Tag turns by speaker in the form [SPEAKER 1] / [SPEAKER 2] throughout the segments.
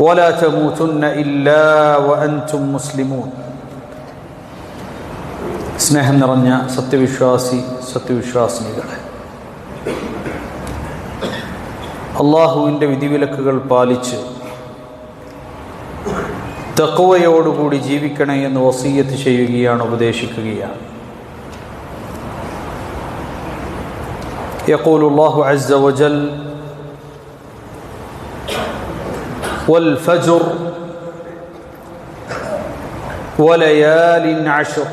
[SPEAKER 1] ولا تموتن الا وانتم مسلمون സ്നേഹം നിറഞ്ഞ സത്യവിശ്വാസി സത്യവിശ്വാസിനികളെ അള്ളാഹുവിൻ്റെ വിധിവിലക്കുകൾ പാലിച്ച് തക്കവയോടുകൂടി ജീവിക്കണേ എന്ന് വസീയത്ത് ചെയ്യുകയാണ് ഉപദേശിക്കുകയാണ് يقول الله عز وجل والفجر وليال عشر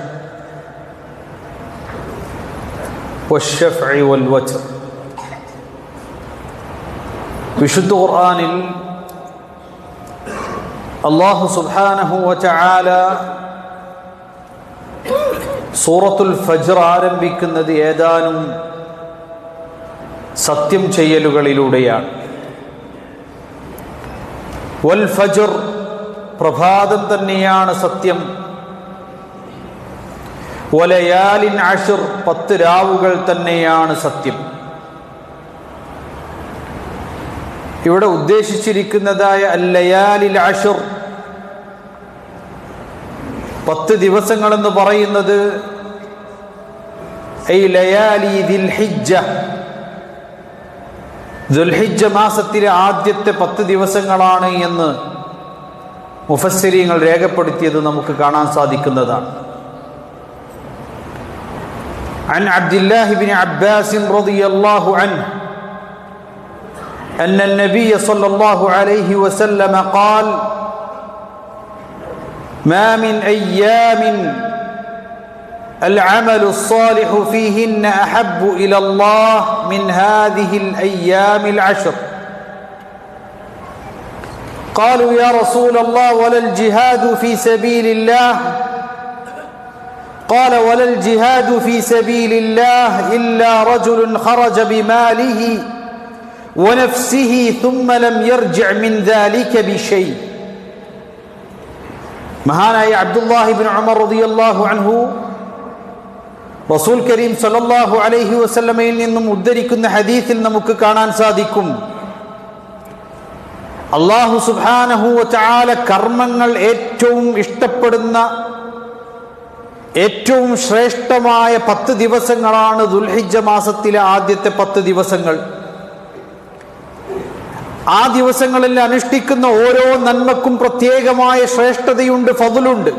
[SPEAKER 1] والشفع والوتر വിശുദ്ധ ഖുർആനിൽ അള്ളാഹു സുബ്ഹാനഹു വതആല സൂറത്തുൽ ഫജ്ർ ആരംഭിക്കുന്നത് ഏതാനും സത്യം ചെയ്യലുകളിലൂടെയാണ് വൽ ഫജർ പ്രഭാതം തന്നെയാണ് സത്യം. ഒലയാലിൻ അഷുർ പത്ത് രാവുകൾ തന്നെയാണ് സത്യം. ഇവിടെ ഉദ്ദേശിച്ചിരിക്കുന്നതായ അല്ലയാലിൽ അഷുർ പത്ത് ദിവസങ്ങളെന്ന് പറയുന്നത് ദുൽഹിജ മാസത്തിലെ ആദ്യത്തെ പത്ത് ദിവസങ്ങളാണ് എന്ന് മുഫസ്സിരിങ്ങൾ രേഖപ്പെടുത്തിയത് നമുക്ക് കാണാൻ സാധിക്കുന്നതാണ് عن عبد الله بن عباس رضي الله عنه أن النبي صلى الله عليه وسلم قال ما من أيام العمل الصالح فيهن أحب إلى الله من هذه الأيام العشر. قالوا يا رسول الله ولا الجهاد في سبيل الله؟ قال ولا الجهاد في سبيل الله إلا رجل خرج بماله ونفسه ثم لم يرجع من ذلك بشيء. ما مهانا يا عبد الله بن عمر رضي الله عنه റസൂൽ കരീം സലല്ലാഹു അലൈഹി വസ്ലമയിൽ നിന്നും ഉദ്ധരിക്കുന്ന ഹദീസിൽ നമുക്ക് കാണാൻ സാധിക്കും. അള്ളാഹു സുബ്ഹാനഹു ചാല കർമ്മങ്ങൾ ഏറ്റവും ഇഷ്ടപ്പെടുന്ന ഏറ്റവും ശ്രേഷ്ഠമായ പത്ത് ദിവസങ്ങളാണ് ദുൽഹിജ മാസത്തിലെ ആദ്യത്തെ പത്ത് ദിവസങ്ങൾ. ആ ദിവസങ്ങളിൽ അനുഷ്ഠിക്കുന്ന ഓരോ നന്മക്കും പ്രത്യേകമായ ശ്രേഷ്ഠതയുണ്ട് ഫതുലുണ്ട്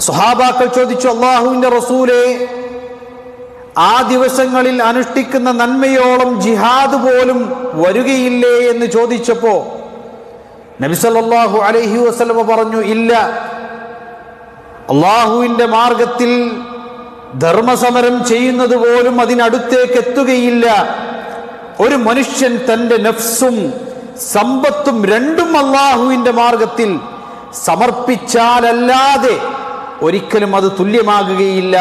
[SPEAKER 1] സുഹാബാക്കൾ ചോദിച്ചു അള്ളാഹുവിന്റെ റസൂലെ ആ ദിവസങ്ങളിൽ അനുഷ്ഠിക്കുന്ന നന്മയോളം ജിഹാദ് പോലും വരികയില്ലേ? എന്ന് ചോദിച്ചപ്പോ നബിസല്ലാഹു അലഹി വസ്ലമ പറഞ്ഞു ഇല്ല. അള്ളാഹുവിന്റെ മാർഗത്തിൽ ധർമ്മസമരം ചെയ്യുന്നത് പോലും അതിനടുത്തേക്ക് എത്തുകയില്ല. ഒരു മനുഷ്യൻ തന്റെ നഫ്സും സമ്പത്തും രണ്ടും അള്ളാഹുവിന്റെ മാർഗത്തിൽ സമർപ്പിച്ചാലല്ലാതെ ഒരിക്കലും അത് തുല്യമാകുകയില്ല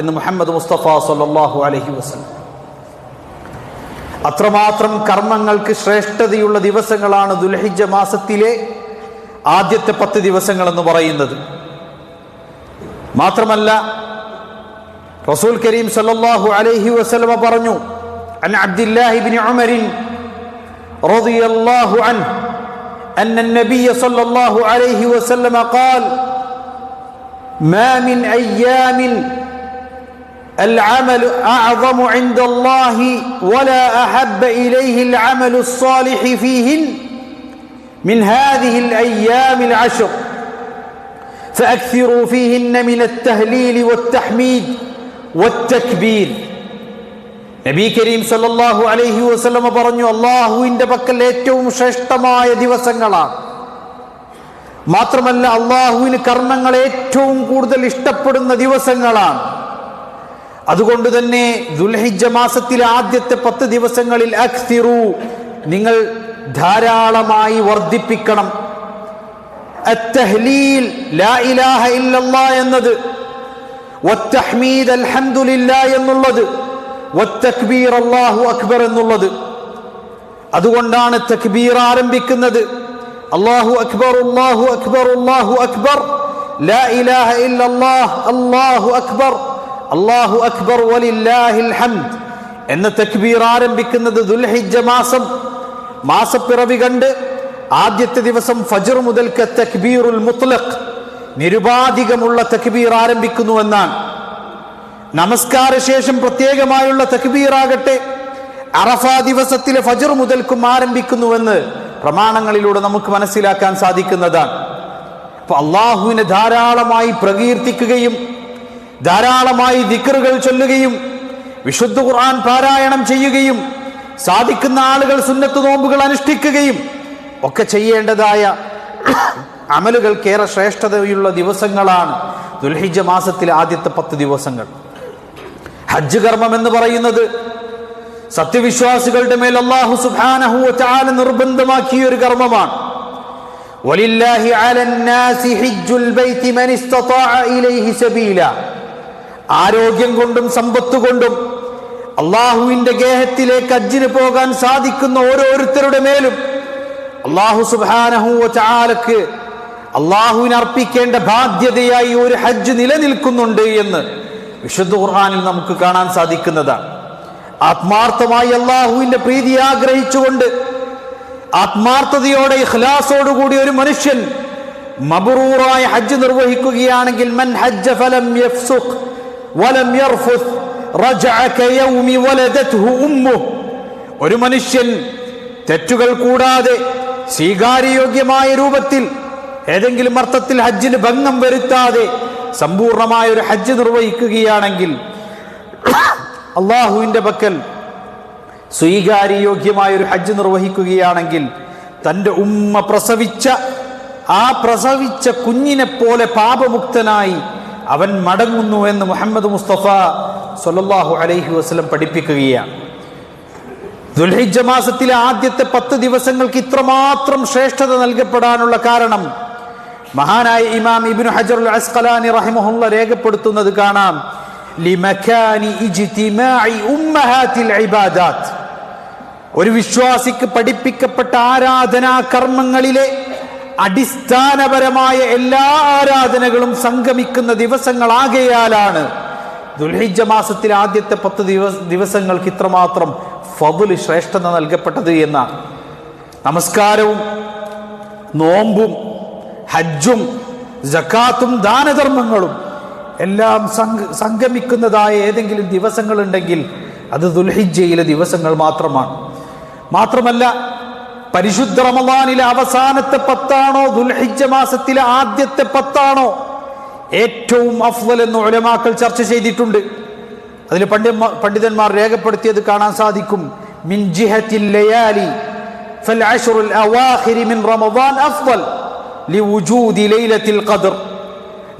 [SPEAKER 1] എന്ന് മുഹമ്മദ് മുസ്തഫ സല്ലാഹു അലഹി വസ്ലം അത്രമാത്രം കർമ്മങ്ങൾക്ക് ശ്രേഷ്ഠതയുള്ള ദിവസങ്ങളാണ് ദുൽഹിജ മാസത്തിലെ ആദ്യത്തെ പത്ത് ദിവസങ്ങൾ എന്ന് പറയുന്നത് മാത്രമല്ല റസൂൽ കരീം സല്ലല്ലാഹു അലൈഹി വസല്ലമ പറഞ്ഞു عن عبد الله بن عمر رضي الله عنه أن النبي صلى الله عليه وسلم قال ما من أيام العمل أعظم عند الله ولا أحب إليه العمل الصالح فيهن من هذه الأيام العشر فأكثروا فيهن من التهليل والتحميد والتكبير നബി കരീം സല്ലല്ലാഹു അലൈഹി വസല്ലമ പറഞ്ഞു അള്ളാഹുവിൻ്റെ പക്കൽ ഏറ്റവും ശ്രേഷ്ഠമായ ദിവസങ്ങളാണ് മാത്രമല്ല അള്ളാഹുവിന് കർമ്മങ്ങൾ ഏറ്റവും കൂടുതൽ ഇഷ്ടപ്പെടുന്ന ദിവസങ്ങളാണ്. അതുകൊണ്ട് തന്നെ ദുൽഹിജ മാസത്തിലെ ആദ്യത്തെ പത്ത് ദിവസങ്ങളിൽ അക്സിറു നിങ്ങൾ ധാരാളമായി വർദ്ധിപ്പിക്കണം. എന്നത് എന്നുള്ളത് അക്ബർ എന്നുള്ളത്. അതുകൊണ്ടാണ് തക്ബീർ ആരംഭിക്കുന്നത്. അല്ലാഹു അക്ബർ അല്ലാഹു അക്ബർ അല്ലാഹു അക്ബർ. ലാ ഇലാഹ ഇല്ലല്ലാഹ് അല്ലാഹു അക്ബർ. അല്ലാഹു അക്ബർ വലില്ലാഹിൽ ഹംദ്. എന്ന തക്ബീർ ആരംഭിക്കുന്നത് ദുൽഹിജ്ജ മാസം. മാസപ്പിറവി കണ്ട് ആദ്യത്തെ ദിവസം ഫജർ മുതൽക്ക് തക്ബീറുൽ മുത്ലഖ്. നിരുപാധികമുള്ള തക്ബീർ ആരംഭിക്കുന്നു എന്നാണ്. നമസ്കാര ശേഷം പ്രത്യേകമായുള്ള തക്ബീർ ആകട്ടെ അറഫ ദിവസത്തിലെ ഫജർ മുതൽക്കും ആരംഭിക്കുന്നുവെന്ന് പ്രമാണങ്ങളിലൂടെ നമുക്ക് മനസ്സിലാക്കാൻ സാധിക്കുന്നതാണ്. അപ്പൊ അള്ളാഹുവിനെ ധാരാളമായി പ്രകീർത്തിക്കുകയും ധാരാളമായി ദിക്കറുകൾ ചൊല്ലുകയും വിശുദ്ധ ഖുർആൻ പാരായണം ചെയ്യുകയും സാധിക്കുന്ന ആളുകൾ സുന്നത്ത് നോമ്പുകൾ അനുഷ്ഠിക്കുകയും ഒക്കെ ചെയ്യേണ്ടതായ അമലുകൾക്കേറെ ശ്രേഷ്ഠതയുള്ള ദിവസങ്ങളാണ് ദുൽഹിജ മാസത്തിലെ ആദ്യത്തെ പത്ത് ദിവസങ്ങൾ. ഹജ്ജ് കർമ്മം എന്ന് പറയുന്നത് സത്യവിശ്വാസികളുടെ മേൽ അള്ളാഹു സുബ്ഹാനഹു വതആല നിർബന്ധമാക്കിയ ഒരു കർമ്മമാണ്. ആരോഗ്യം കൊണ്ടും സമ്പത്ത് കൊണ്ടും അള്ളാഹുവിന്റെ ഗേഹത്തിലേക്ക് ഹജ്ജിന് പോകാൻ സാധിക്കുന്ന ഓരോരുത്തരുടെ മേലും അള്ളാഹു സുബ്ഹാനഹു വതആലക്ക് അള്ളാഹുവിന് അർപ്പിക്കേണ്ട ബാധ്യതയായി ഒരു ഹജ്ജ് നിലനിൽക്കുന്നുണ്ട് എന്ന് വിശുദ്ധ ഖുർഹാനിൽ നമുക്ക് കാണാൻ സാധിക്കുന്നതാണ്. ആത്മാർത്ഥമായി അള്ളാഹുവിന്റെ പ്രീതി ആഗ്രഹിച്ചുകൊണ്ട് ആത്മാർത്ഥതയോടെ ഇഖ്ലാസോടുകൂടി ഒരു മനുഷ്യൻ മബറൂറായ ഹജ്ജ് നിർവഹിക്കുകയാണെങ്കിൽ മൻ ഹജ്ജ ഫലം വലം ഒരു മനുഷ്യൻ തെറ്റുകൾ കൂടാതെ സ്വീകാര്യയോഗ്യമായ രൂപത്തിൽ ഏതെങ്കിലും അർത്ഥത്തിൽ ഹജ്ജിന് ഭംഗം വരുത്താതെ സമ്പൂർണമായ ഒരു ഹജ്ജ് നിർവഹിക്കുകയാണെങ്കിൽ അള്ളാഹുവിന്റെ പക്കൽ സ്വീകാര്യയോഗ്യമായ ഒരു ഹജ്ജ് നിർവഹിക്കുകയാണെങ്കിൽ തന്റെ ഉമ്മ പ്രസവിച്ച ആ പ്രസവിച്ച കുഞ്ഞിനെ പോലെ പാപമുക്തനായി അവൻ മടങ്ങുന്നു എന്ന് മുഹമ്മദ് മുസ്തഫ സൊല്ലാഹു അലൈഹി വസ്ലം പഠിപ്പിക്കുകയാണ്. ദുൽഹിജ മാസത്തിലെ ആദ്യത്തെ പത്ത് ദിവസങ്ങൾക്ക് ഇത്രമാത്രം ശ്രേഷ്ഠത നൽകപ്പെടാനുള്ള കാരണം മഹാനായ ഇമാം ഇബിൻ ഹജറുൽ അസ്കലാനി റഹിമഹുള്ള രേഖപ്പെടുത്തുന്നത് കാണാം. ഒരു വിശ്വാസിക്ക് പഠിപ്പിക്കപ്പെട്ട ആരാധനാ കർമ്മങ്ങളിലെ അടിസ്ഥാനപരമായ എല്ലാ ആരാധനകളും സംഗമിക്കുന്ന ദിവസങ്ങളാകയാലാണ്. ദുൽഹിജ മാസത്തിലെ ആദ്യത്തെ പത്ത് ദിവസ ദിവസങ്ങൾക്ക് ഇത്രമാത്രം ഫബുൽ ശ്രേഷ്ഠത നൽകപ്പെട്ടത് എന്ന. നമസ്കാരവും നോമ്പും ഹജ്ജും ജക്കാത്തും ദാനധർമ്മങ്ങളും എല്ലാം സംഗ സംഗമിക്കുന്നതായ ഏതെങ്കിലും ദിവസങ്ങളുണ്ടെങ്കിൽ അത് ദുൽഹിജയിലെ ദിവസങ്ങൾ മാത്രമാണ് മാത്രമല്ല പരിശുദ്ധ റമദാനിലെ അവസാനത്തെ പത്താണോ ദുൽഹിജ മാസത്തിലെ ആദ്യത്തെ പത്താണോ ഏറ്റവും അഫ്വൽ എന്ന് ഉലമാക്കൾ ചർച്ച ചെയ്തിട്ടുണ്ട് അതിൽ പണ്ഡിത പണ്ഡിതന്മാർ രേഖപ്പെടുത്തിയത് കാണാൻ സാധിക്കും മിൻ ജിഹത്തിൽ ലയാലി فالعشر الأواخر من رمضان أفضل لوجود ليلة القدر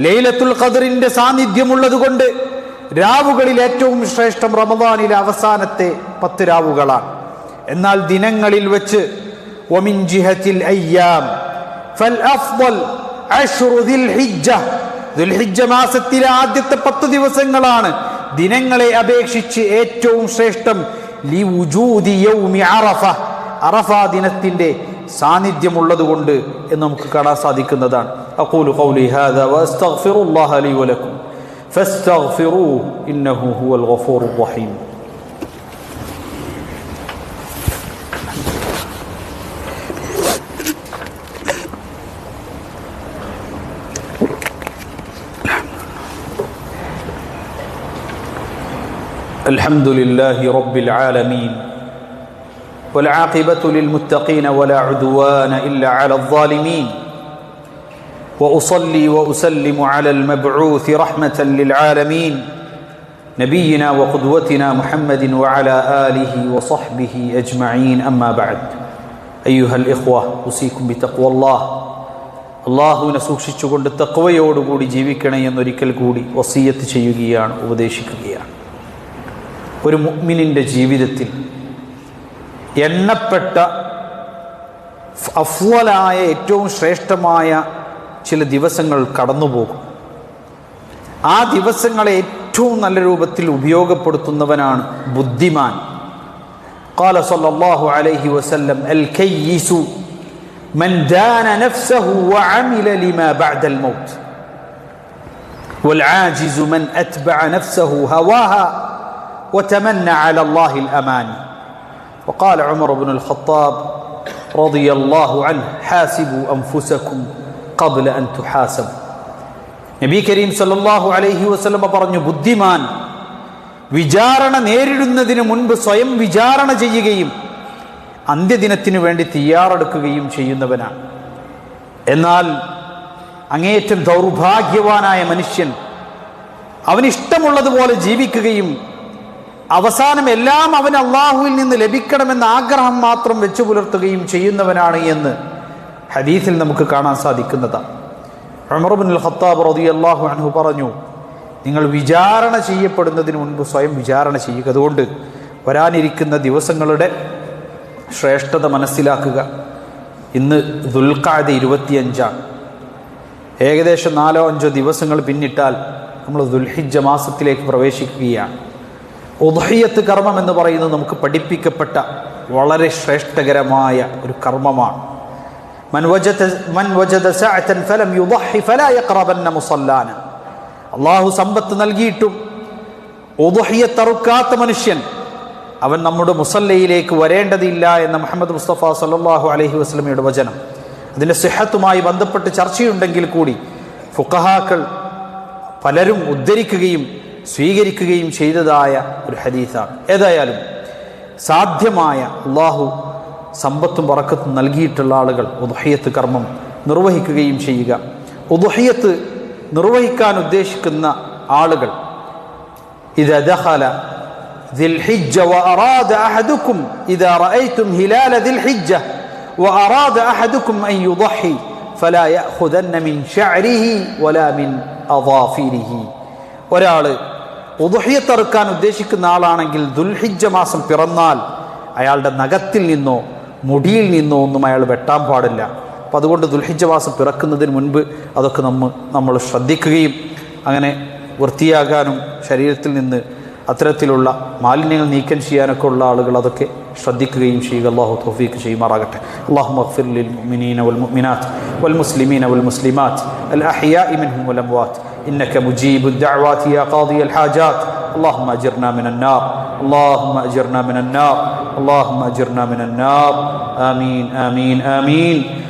[SPEAKER 1] ലൈലത്തുൽ ഖദറിന്റെ സാന്നിധ്യമുള്ളത് കൊണ്ട് രാവുകളിൽ ഏറ്റവും ശ്രേഷ്ഠം റമദാനിലെ അവസാനത്തെ പത്ത് രാവുകളാണ്. എന്നാൽ ദിനങ്ങളിൽ വെച്ച് ഒമിൻ ജിഹത്തിൽ അയ്യാം. ഫൽ അഫ്ദൽ ദുൽഹിജ്ജ. മാസത്തിലെ ആദ്യത്തെ പത്ത് ദിവസങ്ങളാണ് ദിനങ്ങളെ അപേക്ഷിച്ച് ഏറ്റവും ശ്രേഷ്ഠം അറഫ. അറഫ ദിനത്തിന്റെ സാന്നിധ്യമുള്ളത് കൊണ്ട് എന്ന് നമുക്ക് കാണാൻ സാധിക്കുന്നതാണ് അഖൂലു ഖൗലി ഹാദാ വഅസ്തഗ്ഫിറുല്ലാഹ ലി വലക്കും ഫസ്തഗ്ഫിറൂഹു ഇന്നഹു ഹുവൽ ഗഫൂറുർ റഹീം الحمد لله رب العالمين والعاقبة للمتقين ولا عدوان إلا على الظالمين وأصلي وأسلم على المبعوث رحمة للعالمين نبينا وقدوتنا محمد وعلى آله وصحبه أجمعين أما بعد أيها الإخوة أوصيكم بتقوى الله അള്ളാഹുവിനെ സൂക്ഷിച്ചുകൊണ്ട് തക്വയോടുകൂടി ജീവിക്കണേ എന്നൊരിക്കൽ കൂടി വസീയത്ത് ചെയ്യുകയാണ് ഉപദേശിക്കുകയാണ് ഒരു മുഅ്മിനിൻ്റെ ജീവിതത്തിൽ എണ്ണപ്പെട്ട അഫ്വലായ ഏറ്റവും ശ്രേഷ്ഠമായ ചില ദിവസങ്ങൾ കടന്നുപോകും ആ ദിവസങ്ങളെ ഏറ്റവും നല്ല രൂപത്തിൽ ഉപയോഗപ്പെടുത്തുന്നവനാണ് ബുദ്ധിമാൻ قال صلى الله عليه وسلم الكيس من دان نفسه وعمل لما بعد الموت والعاجز من أتبع نفسه هواها وتمنى على الله الأماني وقال عمر بن الخطاب رضي الله عنه حاسبوا أنفسكم قبل أن تحاسبوا നബി കരീം സല്ലല്ലാഹു അലൈഹി വസല്ലമ പറഞ്ഞു ബുദ്ധിമാൻ വിചാരണ നേരിടുന്നതിന് മുൻപ് സ്വയം വിചാരണ ചെയ്യുകയും അന്ത്യദിനത്തിനു വേണ്ടി തയ്യാറെടുക്കുകയും ചെയ്യുന്നവനാണ് എന്നാൽ അങ്ങേയറ്റം ദൗർഭാഗ്യവാനായ മനുഷ്യൻ അവനിഷ്ടമുള്ളതുപോലെ ജീവിക്കുകയും അവസാനം എല്ലാം അവൻ അള്ളാഹുവിൽ നിന്ന് ലഭിക്കണമെന്ന ആഗ്രഹം മാത്രം വെച്ചു പുലർത്തുകയും ചെയ്യുന്നവനാണ് എന്ന് ഹദീസിൽ നമുക്ക് കാണാൻ സാധിക്കുന്നതാണ്. ഖത്താബ് അള്ളാഹു അനഹു പറഞ്ഞു നിങ്ങൾ വിചാരണ ചെയ്യപ്പെടുന്നതിന് മുൻപ് സ്വയം വിചാരണ ചെയ്യുക. അതുകൊണ്ട് വരാനിരിക്കുന്ന ദിവസങ്ങളുടെ ശ്രേഷ്ഠത മനസ്സിലാക്കുക. ഇന്ന് ദുൽഖാദ ഇരുപത്തിയഞ്ചാണ്. ഏകദേശം നാലോ അഞ്ചോ ദിവസങ്ങൾ പിന്നിട്ടാൽ നമ്മൾ ദുൽഹിജ മാസത്തിലേക്ക് പ്രവേശിക്കുകയാണ്. ഉദഹയ്യത്ത് കർമ്മം എന്ന് പറയുന്നത് നമുക്ക് പഠിപ്പിക്കപ്പെട്ട വളരെ ശ്രേഷ്ഠകരമായ ഒരു കർമ്മമാണ്. അള്ളാഹു സമ്പത്ത് നൽകിയിട്ടും ഉദഹയ്യത്ത് അറുക്കാത്ത മനുഷ്യൻ അവൻ നമ്മുടെ മുസല്ലയിലേക്ക് വരേണ്ടതില്ല എന്ന മുഹമ്മദ് മുസ്തഫ സല്ലാഹു അലഹി വസ്ലമയുടെ വചനം. അതിന്റെ സിഹത്തുമായി ബന്ധപ്പെട്ട് ചർച്ചയുണ്ടെങ്കിൽ കൂടി ഫുക്കഹാക്കൾ പലരും ഉദ്ധരിക്കുകയും സ്വീകരിക്കുകയും ചെയ്തതായ ഒരു ഹദീസാണ് ഏതായാലും സാധ്യമായ അള്ളാഹു സമ്പത്തും പറക്കത്തും നൽകിയിട്ടുള്ള ആളുകൾ ഉദഹയ്യത്ത് കർമ്മം നിർവഹിക്കുകയും ചെയ്യുക ഉദഹയ്യത്ത് നിർവഹിക്കാൻ ഉദ്ദേശിക്കുന്ന ആളുകൾ ഇത് ദഖല ذي الحجة وأراد أحدكم إذا رأيتم هلال ذي الحجة وأراد أحدكم أن يضحي فلا يأخذن من شعره ولا من أظافره ഒരാൾ ഉദുഹയത്തറുക്കാൻ ഉദ്ദേശിക്കുന്ന ആളാണെങ്കിൽ ദുൽഹിജ മാസം പിറന്നാൽ അയാളുടെ നഖത്തിൽ നിന്നോ മുടിയിൽ നിന്നോ ഒന്നും അയാൾ വെട്ടാൻ പാടില്ല. അപ്പം അതുകൊണ്ട് ദുൽഹിജ മാസം പിറക്കുന്നതിന് മുൻപ് അതൊക്കെ നമ്മൾ നമ്മൾ ശ്രദ്ധിക്കുകയും അങ്ങനെ വൃത്തിയാകാനും ശരീരത്തിൽ നിന്ന് അത്തരത്തിലുള്ള മാലിന്യങ്ങൾ നീക്കം ചെയ്യാനൊക്കെ ഉള്ള ആളുകൾ അതൊക്കെ ശ്രദ്ധിക്കുകയും ചെയ്യുക. അള്ളാഹു തോഫീക്ക് ചെയ്യുമാറാകട്ടെ. അള്ളാഹു മഖ്ഫിർ ലിൽ മുഅ്മിനീന വൽ മുഅ്മിനാത്ത് വൽ മുസ്ലിമീന വൽ മുസ്ലിമാത്ത്. അൽ അഹ്യാഇ മിൻഹും വൽ അംവാത്ത്. إنك مجيب الدعوات يا قاضي الحاجات. اللهم أجرنا من النار. اللهم أجرنا من النار. اللهم أجرنا من النار. آمين آمين آمين.